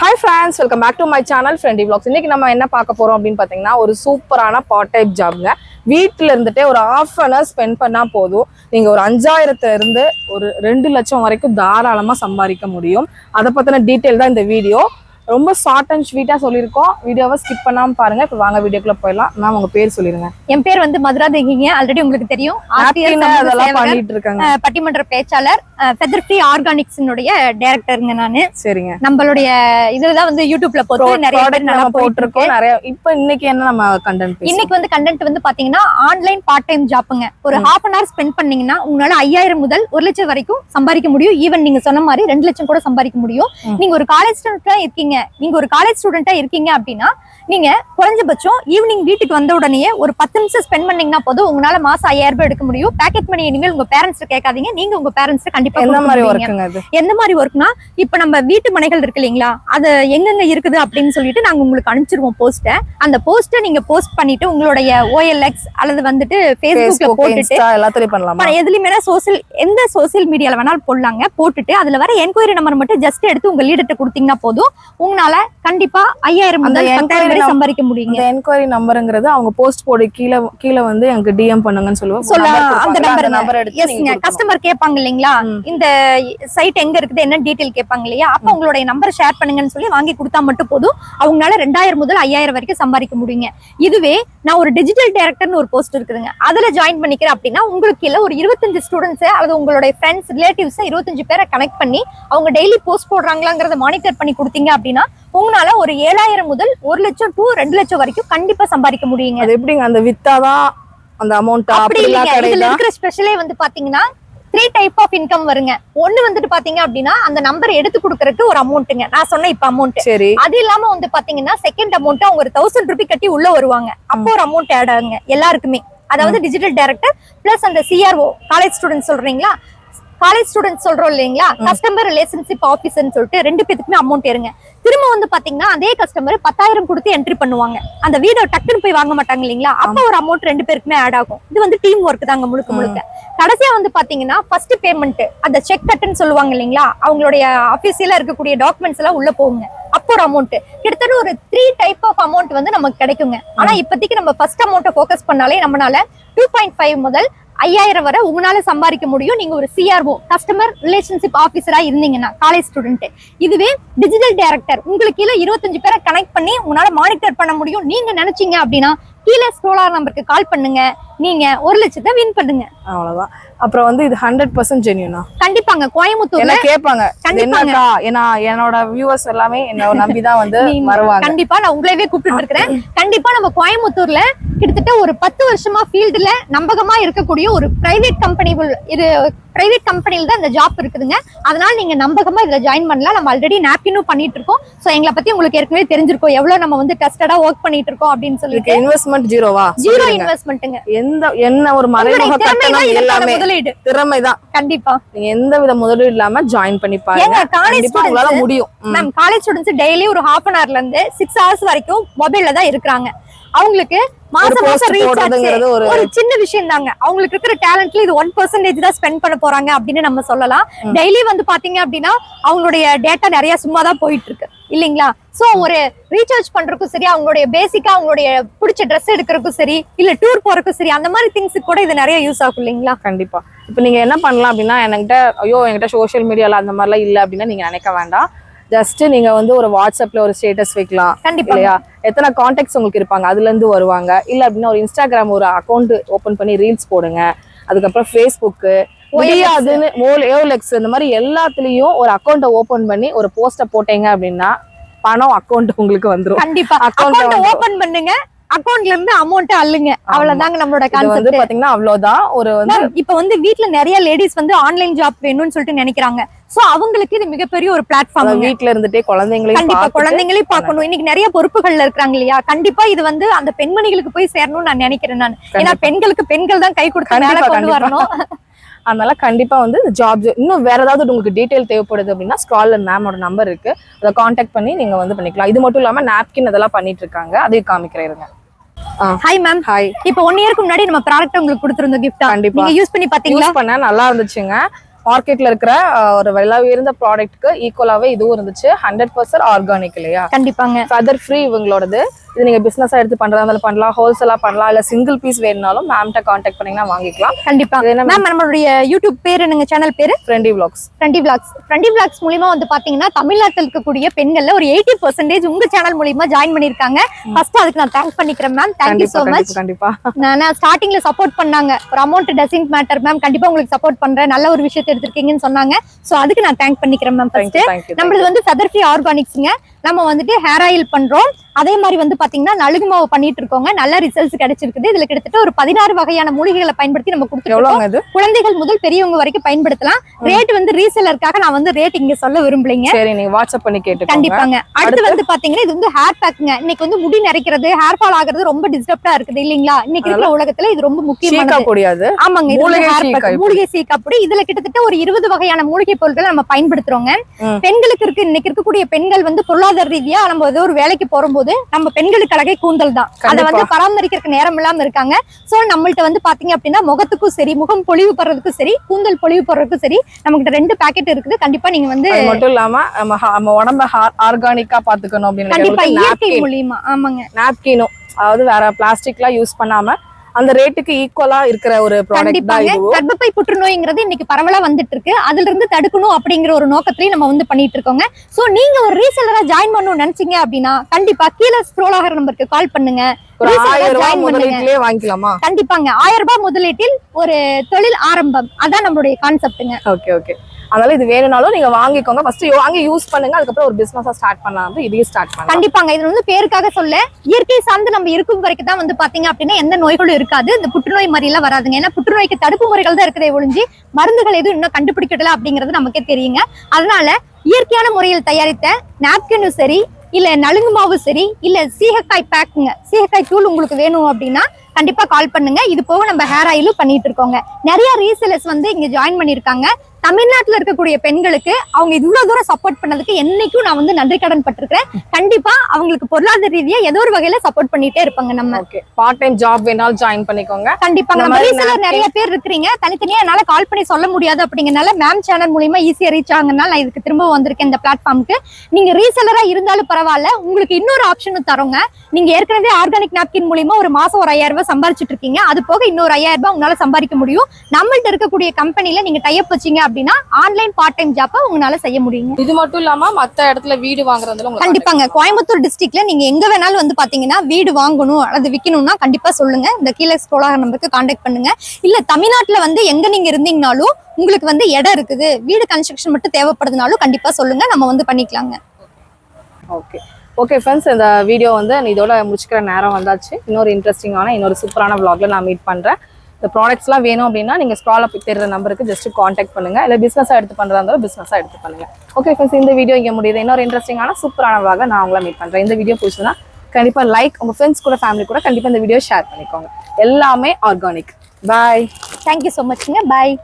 Hi friends welcome back to my channel Friendy vlogs. இன்னைக்கு நம்ம என்ன பார்க்க போகிறோம் அப்படின்னு பார்த்தீங்கன்னா ஒரு சூப்பரான பார்ட் டைப் ஜாப்ங்க வீட்டில் இருந்துட்டே ஒரு ஆஃப் அன் ஹவர் ஸ்பெண்ட் பண்ணால் போதும். நீங்கள் ஒரு அஞ்சாயிரத்துலேருந்து ஒரு ரெண்டு லட்சம் வரைக்கும் தாராளமாக சம்பாதிக்க முடியும். அதை பற்றின டீட்டெயில் தான் இந்த வீடியோ ரொம்ப ஷார்ட் அண்ட் ஸ்வீட்டா சொல்லியிருக்கோம். வீடியோவை ஸ்கிப் பண்ணாம பாருங்க. இப்போ வாங்க வீடியோக்குள்ள போயிடலாம். மேம் உங்க பேர் சொல்லிருங்க. என் பேர் வந்து மதுரா தேகிங்க. ஆல்ரெடி உங்களுக்கு தெரியும். அதெல்லாம் பண்ணிட்டு இருக்காங்க. பட்டிமன்ற பேச்சாளர் ஃபெதர் ஃப்ரீ ஆர்கானிக்ஸினுடைய டைரக்டருங்க நானு. சரிங்க. நம்மளுடைய இதுதான் வந்து யூடியூப்ல போட்டு நிறைய நல்லா போட்டிருக்கோம். நிறைய இப்போ இன்னைக்கு என்ன நம்ம கண்டென்ட் இன்னைக்கு வந்து கண்டென்ட் வந்து பாத்தீங்கன்னா ஆன்லைன் பார்ட் டைம் ஜாப்புங்க ஒரு ஹாஃப் அன் ஹவர் ஸ்பெண்ட் பண்ணீங்கன்னா உங்களால ஐயாயிரம் முதல் ஒரு லட்சம் வரைக்கும் சம்பாதிக்க முடியும். ஈவன் நீங்க சொன்ன மாதிரி ரெண்டு லட்சம் கூட சம்பாதிக்க முடியும். நீங்க ஒரு காலேஜ் ஸ்டூடெண்டா இருக்கீங்க. நீங்க ஒரு காலேஜ் ஸ்டூடெண்டா இருக்கீங்க அப்படின்னா நீங்க குறைஞ்சபட்சம் ஈவினிங் வீட்டுக்கு வந்த உடனே ஒரு பத்து நிமிஷம் ஸ்பெண்ட் பண்ணீங்கன்னா போதும். உங்களால மாசம் ஐயாயிரம் ரூபாய் எடுக்க முடியும். பேக்கெட் மணி இனிமேல் உங்க பேரண்ட்ஸ் கேட்காதீங்க. நீங்க உங்க பேரண்ட்ஸ் கண்டிப்பா எந்த மாதிரி. ஒர்க்குங்க எந்த மாதிரி ஒர்க்னா இப்ப நம்ம வீட்டு மனைகள் இருக்கு இல்லைங்களா அது எங்கெங்க இருக்குது அப்படின்னு சொல்லிட்டு நாங்க உங்களுக்கு அனுப்பிச்சிருவோம் போஸ்ட அந்த போஸ்ட நீங்க போஸ்ட் பண்ணிட்டு உங்களுடைய ஓஎல்எக்ஸ் அல்லது வந்துட்டு ஃபேஸ்புக் போட்டுட்டு எல்லாத்துலயும் பண்ணலாமா? எதுலயுமே சோசியல் எந்த சோசியல் மீடியால வேணாலும் போடலாங்க. போட்டுட்டு அதுல வர என்கொயரி நம்பர் மட்டும் ஜஸ்ட் எடுத்து உங்க லீடர்ட்ட கொடுத்தீங்கன்னா போதும். உங்களால கண்டிப்பா ஐயாயிரம் முதல் சம்பாதிக்க முடியுங்க. இந்த என்கொயரி நம்பருங்கிறது அவங்க போஸ்ட் போடு கீழே கீழே வந்து எனக்கு டிஎம் பண்ணுங்கன்னு சொல்லுவோம் சொல்ல அந்த நம்பர் நம்பர் எடுத்து. கஸ்டமர் கேட்பாங்க இல்லைங்களா. இந்த சைட் எங்க இருக்குது என்ன டீடைல் கேட்பாங்க இல்லையா? அப்ப உங்களுடைய நம்பர் ஷேர் பண்ணுங்கன்னு சொல்லி வாங்கி கொடுத்தா மட்டும் போதும். அவங்களால ரெண்டாயிரம் முதல் ஐயாயிரம் வரைக்கும் சம்பாதிக்க முடியுங்க. இதுவே நான் ஒரு டிஜிட்டல் டைரக்டர்னு ஒரு போஸ்ட் இருக்குதுங்க. அதுல ஜாயின் பண்ணிக்கிறேன் அப்படின்னா உங்களுக்கு கீழே ஒரு இருபத்தஞ்சு ஸ்டூடெண்ட்ஸ் அல்லது உங்களுடைய ஃப்ரெண்ட்ஸ் ரிலேட்டிவ்ஸ் இருபத்தஞ்சு பேரை கனெக்ட் பண்ணி அவங்க டெய்லி போஸ்ட் போடுறாங்களாங்கிறத மானிட்டர் பண்ணி கொடுத்தீங்க அப்படின்னா உங்களால ஒரு ஏழாயிரம் முதல் ஒரு லட்சம் டு ரெண்டு லட்சம் வரைக்கும் கண்டிப்பா சம்பாதிக்க முடியுங்க. அது எப்படிங்க? அந்த வித்தாதான் அந்த அமௌண்ட் அப்படி இல்லைங்க. இதுல இருக்கிற ஸ்பெஷலே வந்து பாத்தீங்கன்னா த்ரீ டைப் ஆஃப் இன்கம் வருங்க. ஒண்ணு வந்துட்டு பாத்தீங்க அப்படின்னா அந்த நம்பர் எடுத்து கொடுக்கறதுக்கு ஒரு அமௌண்ட்டுங்க நான் சொன்ன இப்ப அமௌண்ட் சரி. அது இல்லாம வந்து பாத்தீங்கன்னா செகண்ட் அமௌண்ட் அவங்க ஒரு தௌசண்ட் ருபி கட்டி உள்ள வருவாங்க. அப்போ ஒரு அமௌண்ட் ஆட் ஆகுங்க. எல்லாருக்குமே. அதாவது டிஜிட்டல் டைரக்டர் பிளஸ் அந்த சிஆர்ஓ காலேஜ் ஸ்டூடெண்ட் சொல்றீங்களா? காலேஜ் ஸ்டூடெண்ட் சொல்றோம் இல்லைங்களா? கஸ்டமர் ரிலேஷன்ஷிப் ஆபீசர்னு சொல்லிட்டு ரெண்டு பேத்துக்குமே அமௌண்ட் ஏறுங்க. திரும்ப வந்து பாத்தீங்கன்னா அதே கஸ்டமர் பத்தாயிரம் கொடுத்து என்ட்ரி பண்ணுவாங்க. அந்த வீடை டக்குன்னு போய் வாங்க மாட்டாங்க இல்லைங்களா? அப்ப ஒரு அமௌண்ட் ரெண்டு பேருக்குமே ஆட் ஆகும். இது வந்து டீம் ஒர்க் தாங்க முழுக்க முழுக்க. கடைசியா வந்து பாத்தீங்கன்னா ஃபர்ஸ்ட் பேமெண்ட் அந்த செக் கட்டுன்னு சொல்லுவாங்க இல்லைங்களா? அவங்களுடைய அபிஷியலா இருக்கக்கூடிய டாக்குமெண்ட்ஸ் எல்லாம் உள்ள போகுங்க. அப்போ ஒரு அமௌண்ட் கிட்டத்தட்ட ஒரு த்ரீ டைப் ஆஃப் அமௌண்ட் வந்து நமக்கு கிடைக்குங்க. ஆனா இப்போதைக்கு நம்ம ஃபர்ஸ்ட் அமௌண்ட்டை ஃபோக்கஸ் பண்ணாலே நம்மளால டூ பாயிண்ட் ஃபைவ் முதல் ஐயாயிரம் வரை உங்களால சம்பாதிக்க முடியும். நீங்க ஒரு சிஆர்ஓ கஸ்டமர் ரிலேஷன்ஷிப் ஆபீசரா இருந்தீங்கன்னா காலேஜ் ஸ்டூடெண்ட் இதுவே டிஜிட்டல் டைரக்டர் உங்களுக்கு கீழே இருபத்தஞ்சு பேரை கனெக்ட் பண்ணி உங்களால மானிட்டர் பண்ண முடியும். நீங்க நினைச்சீங்க அப்படின்னா கீழே ஸ்க்ரோலார் நம்பருக்கு கால் பண்ணுங்க. நீங்க ஒரு லட்சத்தை வின் பண்ணுங்க. அவ்வளவுதான். அப்புறம் வந்து இது ஹண்ட்ரட் பர்சன்ட் ஜென்யூனா கண்டிப்பாங்க. கோயம்புத்தூர்ல கேட்பாங்க. என்னக்கா? ஏன்னா என்னோட வியூவர்ஸ் எல்லாமே என்ன நம்பிதான் வந்து வருவாங்க. கண்டிப்பா நான் உங்களவே கூப்பிட்டு இருக்கிறேன். கண்டிப்பா நம்ம கோயம்புத்தூர்ல கிட்டத்தட்ட ஒரு பத்து வருஷமா ஃபீல்டுல நம்பகமா இருக்கக்கூடிய ஒரு பிரைவேட் கம்பெனி இது பிரைவேட் கம்பெனில தான் இந்த ஜாப் இருக்குதுங்க. அதனால நீங்க நம்பகமா இதுல ஜாயின் பண்ணலாம். நம்ம ஆல்ரெடி நாப்கினும் பண்ணிட்டு இருக்கோம். சோ எங்களை பத்தி உங்களுக்கு ஏற்கனவே தெரிஞ்சிருக்கும். எவ்வளவு நம்ம வந்து டெஸ்டடா ஒர்க் பண்ணிட்டு இருக்கோம் அப்படின்னு சொல்லிட்டு. இன்வெஸ்ட்மெண்ட் ஜீரோவா ஜீரோ. இன்வெஸ்ட்மெண்ட்டுங்க எந்த என்ன ஒரு மறைமுக கட்டணம் எல்லாமே முதலீடு. திறமைதான். கண்டிப்பா. நீங்க எந்த வித முதலீடு இல்லாம ஜாயின் பண்ணி பாருங்க. காலேஜ் உங்களால முடியும். மேம் காலேஜ் ஸ்டூடெண்ட்ஸ் டெய்லி ஒரு ஹாஃப் அன் ஹவர்ல இருந்து சிக்ஸ் ஹவர்ஸ் வரைக்கும் மொபைல்ல தான் இருக்கிறாங்க. அவங்களுக்கு மாசம் மாசம் ரீசார்ஜ் ஒரு- சின்ன விஷயம் தாங்க அவங்களுக்கு இருக்கிற டேலண்ட்ல இது ஒன் பர்சன்டேஜ் தான் ஸ்பெண்ட் பண்ண போறாங்க அப்படின்னு நம்ம சொல்லலாம். டெய்லி வந்து பாத்தீங்க அப்படின்னா அவங்களுடைய டேட்டா நிறைய சும்மா தான் போயிட்டு இருக்கு இல்லைங்களா? சோ ஒரு ரீசார்ஜ் பண்றதுக்கும் சரி அவங்களுடைய பேசிக்கா அவங்களுடைய பிடிச்ச ட்ரெஸ் எடுக்கிறதுக்கும் சரி இல்ல டூர் போறதுக்கும் சரி அந்த மாதிரி திங்ஸ் கூட இது நிறைய யூஸ் ஆகும் இல்லைங்களா? கண்டிப்பா. இப்போ நீங்க என்ன பண்ணலாம் அப்படின்னா என்கிட்ட ஐயோ என்கிட்ட சோஷியல் மீடியால அந்த மாதிரிலாம் இல்ல அப்படின்னா நீங்க நினைக்க வேண்டாம். ஜஸ்ட் நீங்க வந்து ஒரு வாட்ஸ்அப்ல ஒரு ஸ்டேட்டஸ் வைக்கலாம் கண்டிப்பா. இல்லையா? எத்தனை காண்டாக்ட்ஸ் உங்களுக்கு இருப்பாங்க அதுல இருந்து வருவாங்க. இல்ல அப்படின்னா ஒரு இன்ஸ்டாகிராம் ஒரு அக்கௌண்ட் ஓபன் பண்ணி ரீல்ஸ் போடுங்க. அதுக்கப்புறம் ஃபேஸ்புக்கு முடியாதுன்னு மோல் ஏஓலெக்ஸ் இந்த மாதிரி எல்லாத்துலயும் ஒரு அக்கௌண்ட்டை ஓபன் பண்ணி ஒரு போஸ்ட போட்டீங்க அப்படின்னா பணம் அக்கௌண்ட் உங்களுக்கு வந்துரும். கண்டிப்பா. அக்கௌண்ட் ஓபன் பண்ணுங்க. அக்கௌண்ட்ல இருந்து அமௌண்ட் அள்ளுங்க. அவ்வளவுதாங்க நம்மளோட கான்செப்ட் பாத்தீங்கன்னா அவ்வளவுதான். ஒரு வந்து இப்ப வந்து வீட்ல நிறைய லேடிஸ் வந்து ஆன்லைன் ஜாப் வேணும்னு சொல்லிட்டு நினைக்கிறாங்க. சோ அவங்களுக்கு இது மிகப்பெரிய ஒரு பிளாட்ஃபார்ம் வீட்ல இருந்துட்டே குழந்தைங்களையும் கண்டிப்பா குழந்தைங்களையும் பார்க்கணும். இன்னைக்கு நிறைய பொறுப்புகள்ல இருக்காங்க இல்லையா? கண்டிப்பா இது வந்து அந்த பெண்மணிகளுக்கு போய் சேரணும்னு நான் நினைக்கிறேன் நான். ஏன்னா. பெண்களுக்கு பெண்கள் தான் கை கொடுத்து கொண்டு. வரணும். அதனால கண்டிப்பா வந்து ஜாப் இன்னும் வேற ஏதாவது உங்களுக்கு டீடைல் தேவைப்படுது அப்படின்னா ஸ்க்ரால்ல மேமோட நம்பர் இருக்கு. அதை காண்டாக்ட் பண்ணி நீங்க வந்து பண்ணிக்கலாம். இது மட்டும் இல்லாம நாப்கின் அதெல்லாம் பண்ணிட்டு இருக்காங்க. அதையும் காமிக்கிறேன் இருங்க. ஹாய் மேம் ஹாய் இப்ப ஒன் இயர்க்கு முன்னாடி நம்ம ப்ராடக்ட் உங்களுக்கு கொடுத்திருந்தோம் கிஃப்டா கண்டிப்பா. நீங்க யூஸ் பண்ணி பாத்தீங்களா பண்ண நல்லா இருந்துச்சுங்க. மார்க்கெட்ல இருக்கிற ஒரு விலை உயர்ந்த ப்ராடக்ட்க்கு ஈக்குவலாவே இதுவும் இருந்துச்சு. ஹண்ட்ரட் பர்சன்ட் ஆர்கானிக் இல்லையா? கண்டிப்பாங்க. ஃபெதர் ஃப்ரீ இவங்களோடது. இது நீங்க பிசினஸ் எடுத்து பண்றதா இருந்தாலும் பண்ணலாம். ஹோல்சேலா பண்ணலாம். இல்ல சிங்கிள் பீஸ் வேணும்னாலும் மேம்கிட்ட காண்டாக்ட் பண்ணீங்கன்னா வாங்கிக்கலாம். கண்டிப்பா. இது என்ன மேம் நம்மளுடைய யூடியூப் பேர் என்னங்க சேனல் பேரு? Friendy vlogs. Friendy vlogs Friendy vlogs மூலியமா வந்து பாத்தீங்கன்னா தமிழ்நாட்டில் இருக்கக்கூடிய பெண்கள்ல ஒரு எயிட்டி பர்சன்டேஜ் உங்க சேனல் மூலியமா ஜாயின் பண்ணிருக்காங்க ஃபர்ஸ்ட் அதுக்கு நான் தேங்க் பண்ணிக்கிறேன் மேம் தேங்க்யூ சோ மச் கண்டிப்பா கண்டிப்பா நான் ஸ்டார்டிங்ல சப்போர்ட் பண்ணாங்க. ஒரு அமௌண்ட் டசன்ட் மேட்டர் மேம் கண்டிப்பா உங்களுக்கு சப்போர்ட் பண்றேன். நல்ல ஒரு விஷயத்தை எடுத்திருக்கீங்கன்னு சொன்னாங்க. சோ அதுக்கு நான் தேங்க் பண்ணிக்கிறேன் மேம் ஃபர்ஸ்ட் நம்மளது வந்து ஃபெதர் ஃப்ரீ ஆர்கானிக்ஸ்ங்க நம்ம வந்துட்டு ஹேர் ஆயில் பண்றோம். அதே மாதிரி வந்து பாத்தீங்கன்னா நலுங்கு மாவு பண்ணிட்டு இருக்கோங்க. நல்ல ரிசல்ட்ஸ் கிடைச்சிருக்குது. இதுல கிட்டத்தட்ட ஒரு பதினாறு வகையான மூலிகைகளை பயன்படுத்தி நம்ம கொடுத்துருக்கோம் குழந்தைகள் முதல் பெரியவங்க வரைக்கும் பயன்படுத்தலாம். ரேட் வந்து ரீசெல்லருக்காக நான் வந்து ரேட் இங்க சொல்ல விரும்பலைங்க. சரி நீங்க வாட்ஸ்அப் பண்ணி கேட்டுக்கோங்க. கண்டிப்பாங்க. அடுத்து வந்து பாத்தீங்கன்னா இது வந்து ஹேர் பேக்குங்க இன்னைக்கு வந்து முடி நரைக்கிறது ஹேர் ஃபால் ஆகுறது ரொம்ப டிஸ்டர்ப்டா இருக்குது இல்லீங்களா? இன்னைக்கு இருக்கிற உலகத்துல இது ரொம்ப சீக்கா முக்கியமானது பொடியாது ஆமாங்க இது. மூலிகை சீக்காப்பொடி இதுல கிட்டத்தட்ட ஒரு இருபது வகையான மூலிகை பொருட்களை நம்ம பயன்படுத்துறோங்க. பெண்களுக்கு இருக்கு இன்னைக்கு இருக்கக்கூடிய பெண்கள் வந்து பொருளாதார ரீதியா நம்ம ஏதோ ஒரு வேலைக்கு போகும்போது நம்ம பெண்களுக்கு அழகே கூந்தல் தான். அதை. வந்து பராமரிக்கிறதுக்கு நேரம் இல்லாம இருக்காங்க. சோ நம்மள்ட்ட வந்து பாத்தீங்க அப்படின்னா முகத்துக்கும் சரி முகம் பொலிவு போடுறதுக்கும் சரி கூந்தல் பொலிவு போடுறதுக்கும் சரி நமக்கு ரெண்டு பாக்கெட் இருக்குது. கண்டிப்பா நீங்க வந்து மட்டும் இல்லாம நம்ம உடம்ப ஆர்கானிக்கா பாத்துக்கணும் கண்டிப்பா இயற்கை அப்படின்னு மூலியமா. ஆமாங்க. நாப்கினும் அதாவது வேற பிளாஸ்டிக்லாம் யூஸ் பண்ணாம அந்த ரேட்டுக்கு ஈக்குவலா இருக்கிற ஒரு ப்ராடக்ட் தான் கர்ப்பப்பை புற்றுநோய்ங்கிறது இன்னைக்கு பரவலா வந்துட்டு இருக்கு அதுல இருந்து தடுக்கணும் அப்படிங்கிற ஒரு நோக்கத்திலயும் நம்ம வந்து பண்ணிட்டு இருக்கோங்க. சோ நீங்க ஒரு ரீசெல்லரா ஜாயின் பண்ணணும்னு நினைச்சீங்க அப்படின்னா கண்டிப்பா கீழே ஸ்க்ரோல் ஆகிற நம்பருக்கு கால் பண்ணுங்க. வாங்கிக்கலாமா? கண்டிப்பாங்க. ஆயிரம் ரூபாய் முதலீட்டில் ஒரு தொழில் ஆரம்பம். அதான் நம்மளுடைய கான்செப்ட்டுங்க ஓகே ஓகே அதனால இது வேணும்னாலும் நீங்க வாங்கிக்கோங்க. ஃபர்ஸ்ட் வாங்கி யூஸ் பண்ணுங்க. அதுக்கப்புறம் ஒரு பிசினஸா ஸ்டார்ட் பண்ணலாம். வந்து இதையும் ஸ்டார்ட் பண்ணலாம். கண்டிப்பாங்க. இது வந்து பேருக்காக சொல்ல இயற்கை சார்ந்து நம்ம இருக்கும் வரைக்கும் தான் வந்து பாத்தீங்க அப்படின்னா எந்த நோய்களும் இருக்காது. இந்த புற்றுநோய் மாதிரி எல்லாம் வராதுங்க. ஏன்னா புற்றுநோய்க்கு தடுப்பு முறைகள் தான் இருக்குதே ஒழிஞ்சு மருந்துகள் எதுவும் இன்னும் கண்டுபிடிக்கல அப்படிங்கிறது நமக்கே தெரியுங்க. அதனால இயற்கையான முறையில் தயாரித்த நாப்கினும் சரி இல்ல நலுங்கு மாவு சரி இல்ல சீகக்காய் பேக்குங்க சீகக்காய் தூள் உங்களுக்கு வேணும் அப்படின்னா கண்டிப்பா கால் பண்ணுங்க. இது போக நம்ம ஹேர் ஆயிலும் பண்ணிட்டு இருக்கோங்க. நிறைய ரீசேலர்ஸ் வந்து இங்க ஜாயின் பண்ணிருக்காங்க தமிழ்நாட்டுல இருக்கக்கூடிய பெண்களுக்கு அவங்க இவ்வளவு தூரம் சப்போர்ட் பண்ணதுக்கு என்னைக்கும் நான் வந்து நன்றி கடன் பட்டிருக்கிறேன். கண்டிப்பா அவங்களுக்கு பொருளாதார ரீதியா ஏதோ ஒரு வகையில சப்போர்ட் பண்ணிட்டே இருப்பாங்க நம்ம. பார்ட் டைம் ஜாப் வேணாலும் ஜாயின் பண்ணிக்கோங்க. கண்டிப்பா. நம்ம ரீசெலர் நிறைய பேர் இருக்கிறீங்க. தனித்தனியா என்னால கால் பண்ணி சொல்ல முடியாது அப்படிங்கறனால மேம் சேனல் மூலியமா ஈஸியா ரீச் ஆகுங்கனால நான் இதுக்கு திரும்ப வந்திருக்கேன் இந்த பிளாட்ஃபார்முக்கு நீங்க ரீசெலரா இருந்தாலும் பரவாயில்ல. உங்களுக்கு இன்னொரு ஆப்ஷனும் தரோங்க. நீங்க ஏற்கனவே ஆர்கானிக் நாப்கின் மூலியமா ஒரு மாசம் ஒரு ஐயாயிரம் ரூபாய் சம்பாரிச்சிட்டு இருக்கீங்க. அது போக இன்னொரு ஐயாயிரம் ரூபாய் உங்களால சம்பாதிக்க முடியும். நம்மள்ட்ட இருக்கக்கூடிய கம்பெனில நீங்க டைப் வச்சீங்க அப்படின்னா ஆன்லைன் பார்ட் டைம் ஜாப்பை உங்களால செய்ய முடியுங்க. இது மட்டும் இல்லாம மத்த இடத்துல வீடு வாங்குறதுல கண்டிப்பாங்க. கோயம்புத்தூர் டிஸ்ட்ரிக்ட்ல நீங்க எங்க வேணாலும் வந்து பாத்தீங்கன்னா வீடு வாங்கணும் அல்லது விற்கணும்னா கண்டிப்பா சொல்லுங்க. இந்த கீழே ஸ்க்ரோல் ஆகிற நம்பருக்கு காண்டாக்ட் பண்ணுங்க. இல்ல தமிழ்நாட்டுல வந்து எங்க நீங்க இருந்தீங்கனாலும் உங்களுக்கு வந்து இடம் இருக்குது. வீடு கன்ஸ்ட்ரக்ஷன் மட்டும் தேவைப்படுதுனாலும் கண்டிப்பா சொல்லுங்க. நம்ம வந்து பண்ணிக்கலாங்க. ஓகே ஓகே ஃப்ரெண்ட்ஸ் இந்த வீடியோ வந்து இதோட முடிச்சுக்கிற நேரம் வந்தாச்சு. இன்னொரு இன்ட்ரெஸ்டிங்கான இன்னொரு சூப்பரான vlogல நான் மீட் பண்றேன். இந்த ப்ராடக்ட்ஸ்லாம் வேணும் அப்படின்னா நீங்கள் ஸ்க்ரால் அப் தெரிகிற நம்பருக்கு ஜஸ்ட் காண்டாக்ட் பண்ணுங்கள் இல்லை பிஸ்னஸாக எடுத்து பண்ணுறதா இருந்தாலும் பிஸ்னஸாக எடுத்து பண்ணுங்க. ஓகே ஃப்ரெண்ட்ஸ் இந்த வீடியோ இங்கே முடியுது. இன்னொரு இன்ட்ரெஸ்டிங்கான சூப்பரான vlog நான் உங்களை மீட் பண்ணுறேன் இந்த வீடியோ பிடிச்சதுன்னா கண்டிப்பாக லைக் உங்கள் ஃப்ரெண்ட்ஸ் கூட ஃபேமிலி கூட கண்டிப்பாக இந்த வீடியோ ஷேர் பண்ணிக்கோங்க. எல்லாமே organic bye thank you so மச்ங்க bye